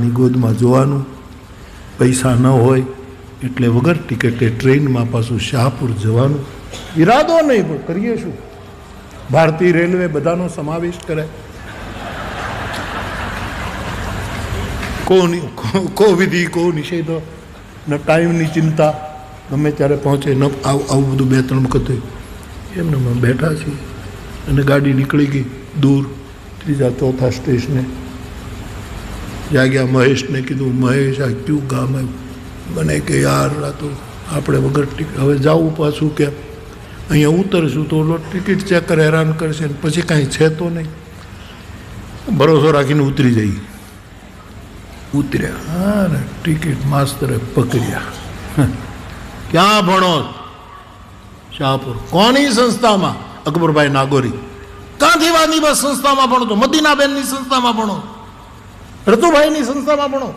ની ગોદમાં જોવાનું. પૈસા ન હોય એટલે વગર ટિકિટે ટ્રેનમાં પાછું શાહપુર જવાનું. ઈરાદો નહીં, પણ કરીએ શું? ભારતીય રેલવે બધાનો સમાવેશ કરે. કો નિ- કો- વિધિ, કો નિષેધો? ન ટાઈમની ચિંતા. ગમે ત્યારે પહોંચે, ન આવું બધું બે, ત્રણ વખત એમને બેઠા છીએ. અને ગાડી નીકળી ગઈ દૂર. ત્રીજા, ચોથા સ્ટેશને. જાગ્યા મહેશને કીધું મહેશ આ ક્યુ ગામ આવ્યું? મને કે યાર આ તો આપણે વગર ટિકિટ હવે જાવું પાછું કે અહીંયા ઉતરશું તો ઓલો ટિકિટ ચેક કરે હેરાન કરશે ને પછી કાંઈ છે તો નહીં. ભરોસો રાખીને ઉતરી જઈએ. ઉતર્યા. હા ને ટિકિટ માસ્તરે પકડ્યા. હં. ક્યાં ભણો? શાહપુર. કોની સંસ્થામાં? અકબરભાઈ નાગોરી. કાંઠીવાદની બસ સંસ્થામાં ભણો ભણતો મદીનાબેનની સંસ્થામાં ભણો? રતુભાઈની સંસ્થામાં ભણો.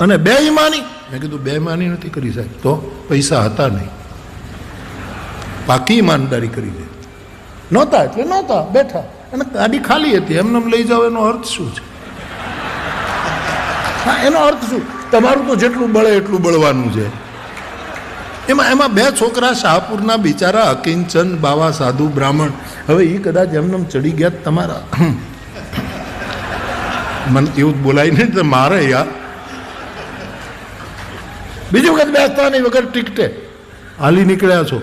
અને બે ઈમાની મેં કીધું બે ઈમાની નથી કરી સાહેબ. તો પૈસા હતા નહીં. પાકી ઈમાનદારી કરી દે. નહોતા, એટલે નહોતા, બેઠા. અને ગાડી ખાલી હતી. એમને એમ લઈ જાઓ, એનો અર્થ શું છે? હા, એનો અર્થ શું? તમારું તો જેટલું બળે એટલું બળવાનું છે. એમાં એમાં બે છોકરા શાહપુરના બિચારા અકિંચન બાવા સાધુ બ્રાહ્મણ. હવે એ કદાચ એમને એમ ચડી ગયા તમારા મને એવું બોલાય નહીં તો મારે યાર. બીજી વખત બેસતા નહીં વગર ટિકટે. હાલી નીકળ્યા છો.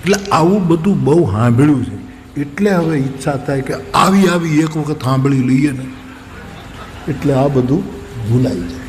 એટલે આવું બધું બહુ સાંભળ્યું છે. એટલે હવે ઈચ્છા થાય કે આવી આવી એક વખત સાંભળી લઈએ ને. એટલે આ બધું ભૂલાઈ જાય.